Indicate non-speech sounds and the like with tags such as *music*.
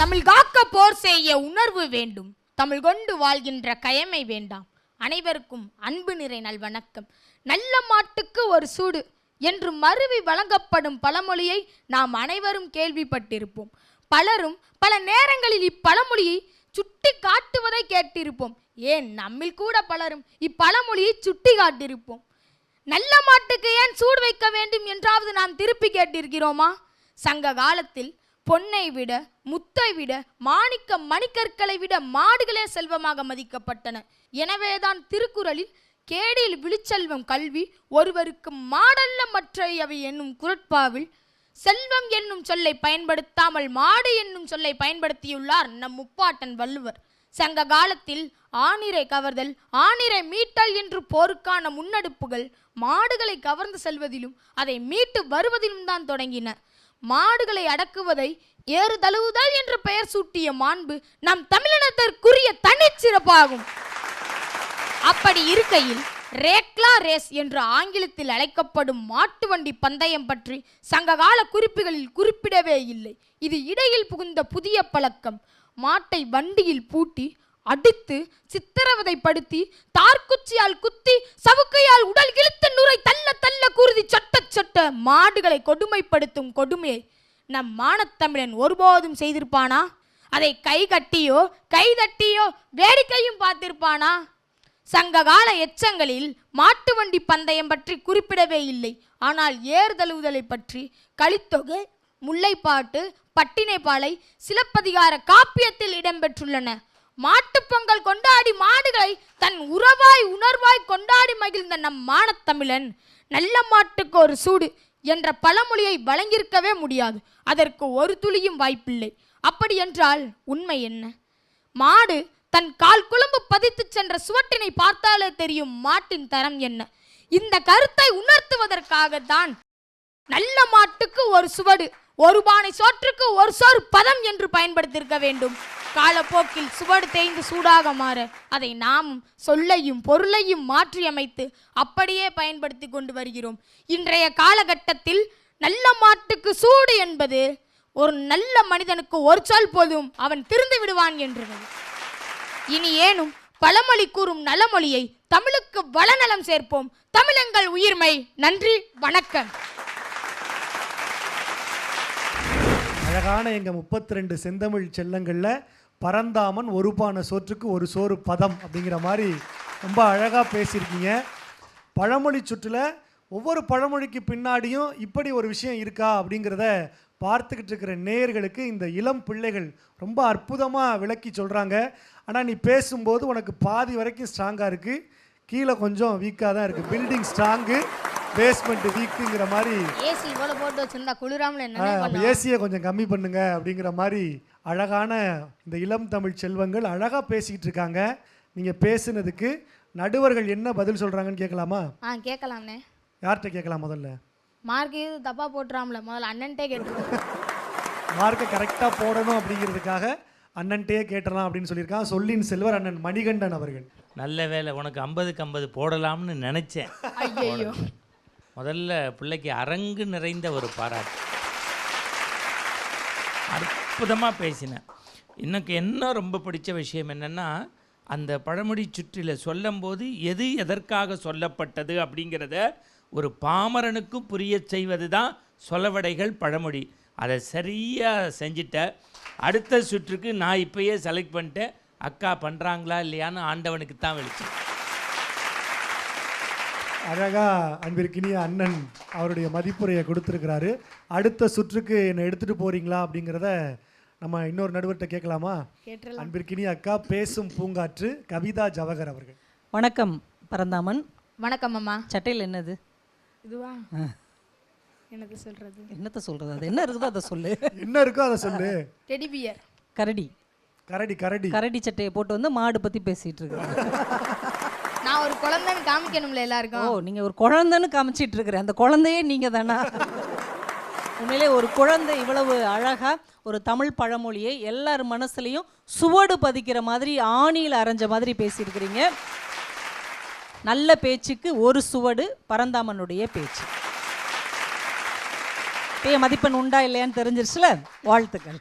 தமிழ் காக்க போர் செய்ய உணர்வு வேண்டும். தமிழ் கொண்டு வாழ்கின்ற கயமை வேண்டாம். அனைவருக்கும் அன்பு நிறை நல்வணக்கம். நல்ல மாட்டுக்கு ஒரு சூடு என்று மருவி வழங்கப்படும் பழமொழியை நாம் அனைவரும் கேள்விப்பட்டிருப்போம். பலரும் பல நேரங்களில் இப்பழமொழியை சுட்டி காட்டுவதை கேட்டிருப்போம். ஏன் நம்மில் கூட பலரும் இப்பழமொழியை சுட்டி காட்டியிருப்போம். நல்ல மாட்டுக்கு ஏன் சூடு வைக்க வேண்டும் என்றாவது நாம் திருப்பி கேட்டிருக்கிறோமா? சங்க காலத்தில் பொன்னை விட முத்தை விட மாணிக்க மணிக்கற்களை விட மாடுகளே செல்வமாக மதிக்கப்பட்டன. எனவேதான் திருக்குறளில் கேடில் விழிச்செல்வம் கல்வி ஒருவருக்கு மாடல்ல மற்றையவை என்னும் குரட்பாவில் செல்வம் என்னும் சொல்லை பயன்படுத்தாமல் மாடு என்னும் சொல்லை பயன்படுத்தியுள்ளார் நம் முப்பாட்டன் வள்ளுவர். சங்க காலத்தில் ஆணிரை கவர்தல் ஆணிரை மீட்டல் என்று போருக்கான முன்னெடுப்புகள் மாடுகளை கவர்ந்து செல்வதிலும் அதை மீட்டு வருவதிலும் தான் தொடங்கின. மாடுகளை அடக்குவதை ஏறு தழுவுதல் என்ற பெயர் சூட்டிய மாண்பு நம் தமிழினத்திற்குரிய தனிச்சிறப்பாகும் அப்படி இருக்கையில் ரேக்லா ரேஸ் என்று ஆங்கிலத்தில் அழைக்கப்படும் மாட்டு வண்டி பந்தயம் பற்றி சங்ககால குறிப்புகளில் குறிப்பிடவே இல்லை. இது இடையில் புகுந்த புதிய பழக்கம். மாட்டை வண்டியில் பூட்டி அடித்து சித்திரவதைப்படுத்தி தார்குச்சியால் குத்தி சவுக்கையால் உடல் இழுத்த நுரை தள்ள தள்ள குருதி சட்ட சட்ட மாடுகளை கொடுமைப்படுத்தும் கொடுமையை நம் மானத்தமிழன் ஒருபோதும் செய்திருப்பானா? அதை கை கட்டியோ கை தட்டியோ வேடிக்கையும் பார்த்திருப்பானா? சங்ககால எச்சங்களில் மாட்டு வண்டி பந்தயம் பற்றி குறிப்பிடவே இல்லை. ஆனால் ஏறுதழுவுதலை பற்றி கலித்தொகை முல்லைப்பாட்டு பட்டினைப்பாலை சிலப்பதிகார காப்பியத்தில் இடம்பெற்றுள்ளன. மாட்டுப் பொங்கல் கொண்டாடி மாடுகளை தன் உறவாய் உணர்வாய் கொண்டாடி மகிழ்ந்த நம் மானத்தமிழன் நல்ல மாட்டுக்கு ஒரு சூடு என்ற பழமொழியை வழங்கியிருக்கவே முடியாது. அதற்கு ஒரு துளியும் வாய்ப்பில்லை. அப்படி என்றால் உண்மை என்ன? மாடு தன் கால் குழம்பு பதித்து சென்ற சுவட்டினை பார்த்தாலே தெரியும் மாட்டின் தரம் என்ன. இந்த கருத்தை உணர்த்துவதற்காக தான் நல்ல மாட்டுக்கு ஒரு சுவடு ஒரு பானை சோற்றுக்கு ஒரு சோறு பதம் என்று பயன்படுத்தியிருக்க வேண்டும். காலப்போக்கில் சுவடு தேய்ந்து சூடாக மாற அதை நாமும் சொல்லையும் பொருளையும் மாற்றியமைத்து அப்படியே பயன்படுத்தி கொண்டு வருகிறோம். இன்றைய காலகட்டத்தில் நல்ல மாட்டுக்கு சூடு என்பது ஒரு நல்ல மனிதனுக்கு ஒரு சொல் போதும் அவன் திருந்து விடுவான் என்றது இனி ஏனும் பழமொழி கூறும் நலமொழியை தமிழுக்கு வளநலம் சேர்ப்போம். தமிழங்கள் உயிர்மை. நன்றி. வணக்கம். அழகான எங்கள் முப்பத்தி ரெண்டு செந்தமிழ் செல்லங்களில் பரந்தாமன் ஒரு பானை சோற்றுக்கு ஒரு சோறு பதம் அப்படிங்கிற மாதிரி ரொம்ப அழகாக பேசியிருக்கீங்க. பழமொழி சுற்றில் ஒவ்வொரு பழமொழிக்கு பின்னாடியும் இப்படி ஒரு விஷயம் இருக்கா அப்படிங்கிறத பார்த்துக்கிட்டு இருக்கிற நேயர்களுக்கு இந்த இளம் பிள்ளைகள் ரொம்ப அற்புதமாக விளக்கி சொல்கிறாங்க ஆனால் நீ பேசும்போது உனக்கு பாதி வரைக்கும் ஸ்ட்ராங்காக இருக்குது கீழே கொஞ்சம் வீக்காக தான் இருக்குது பில்டிங் ஸ்ட்ராங்கு பேஸ்மெண்ட் வீக்குங்கிற மாதிரி. ஏசி இவ்வளவு போட்டு வச்சிருந்தா குளிராமல் என்ன ஏசியை கொஞ்சம் கம்மி பண்ணுங்க அப்படிங்கிற மாதிரி அழகான இந்த இளம் தமிழ் செல்வங்கள் அழகாக பேசிக்கிட்டு இருக்காங்க. நீங்கள் பேசுனதுக்கு நடுவர்கள் என்ன பதில் சொல்கிறாங்கன்னு கேட்கலாமா? ஆ கேட்கலாம்ண்ணே. யார்கிட்ட கேட்கலாம் முதல்ல? மார்க் இது தப்பா போட்டுறாம்ல முதல்ல அண்ணன்ட்டே கேட்டுருவோம் *laughs* மார்க்கை கரெக்டாக போடணும் அப்படிங்கிறதுக்காக அண்ணன்ட்டே கேட்டலாம் அப்படின்னு சொல்லியிருக்காங்க சொல்லின் செல்வர் அண்ணன் மணிகண்டன் அவர்கள். நல்ல வேலை உனக்கு ஐம்பதுக்கு ஐம்பது போடலாம்னு நினச்சேன். ஐயோ முதல்ல பிள்ளைக்கு அரங்கு நிறைந்த ஒரு பாராட்டு. அற்புதமாக பேசினேன். எனக்கு என்ன ரொம்ப பிடிச்ச விஷயம் என்னென்னா அந்த பழமொழி சுற்றில் சொல்லும்போது எது எதற்காக சொல்லப்பட்டது அப்படிங்கிறத ஒரு பாமரனுக்கு புரிய செய்வது தான் சொலவடைகள் பழமொழி அதை சரியாக செஞ்சிட்ட அடுத்த சுற்றுக்கு நான் இப்பயே செலக்ட் பண்ணிட்டேன். அக்கா பண்ணுறாங்களா இல்லையான்னு ஆண்டவனுக்கு தான் வெளிச்சேன் அழகா அன்பிற்கினிய அண்ணன் அவருடைய மதிப்புரையை கொடுத்துருக்கிறாரு. அடுத்த சுற்றுக்கு என்னை எடுத்துட்டு போறீங்களா அப்படிங்கிறத நம்ம இன்னொரு நடுவர்கிட்ட கேட்கலாமா? அன்பிற்கினிய அக்கா பேசும் பூங்காற்று கவிதா ஜவஹர் அவர்கள். வணக்கம் பரந்தாமன். வணக்கம் அம்மா. சட்டையில் என்னது? இதுவா? எனக்கு சொல்றது? என்னத்த சொல்றது? அது என்ன இருக்குதோ அதை சொல்லு. என்ன இருக்கோ அதை சொல்லு. டெடி பியர் கரடி. கரடி கரடி. கரடி சட்டையை போட்டு வந்து மாடு பத்தி பேசிட்டு இருக்காங்க நான் ஒரு குழந்தைன்னு காமிக்கணும்ல ஓ நீங்க ஒரு குழந்தைன்னு காமிச்சிட்டு இருக்கிற அந்த குழந்தையே நீங்க தானா? உண்மையிலே ஒரு குழந்தை இவ்வளவு அழகா ஒரு தமிழ் பழமொழியை எல்லார் மனசுலையும் சுவடு பதிக்கிற மாதிரி ஆணியில் அரைஞ்ச மாதிரி பேசியிருக்கிறீங்க. நல்ல பேச்சுக்கு ஒரு சுவடு பரந்தாமனுடைய பேச்சு. இப்பயே மதிப்பெண் உண்டா இல்லையான்னு தெரிஞ்சிருச்சுல? வாழ்த்துக்கள்.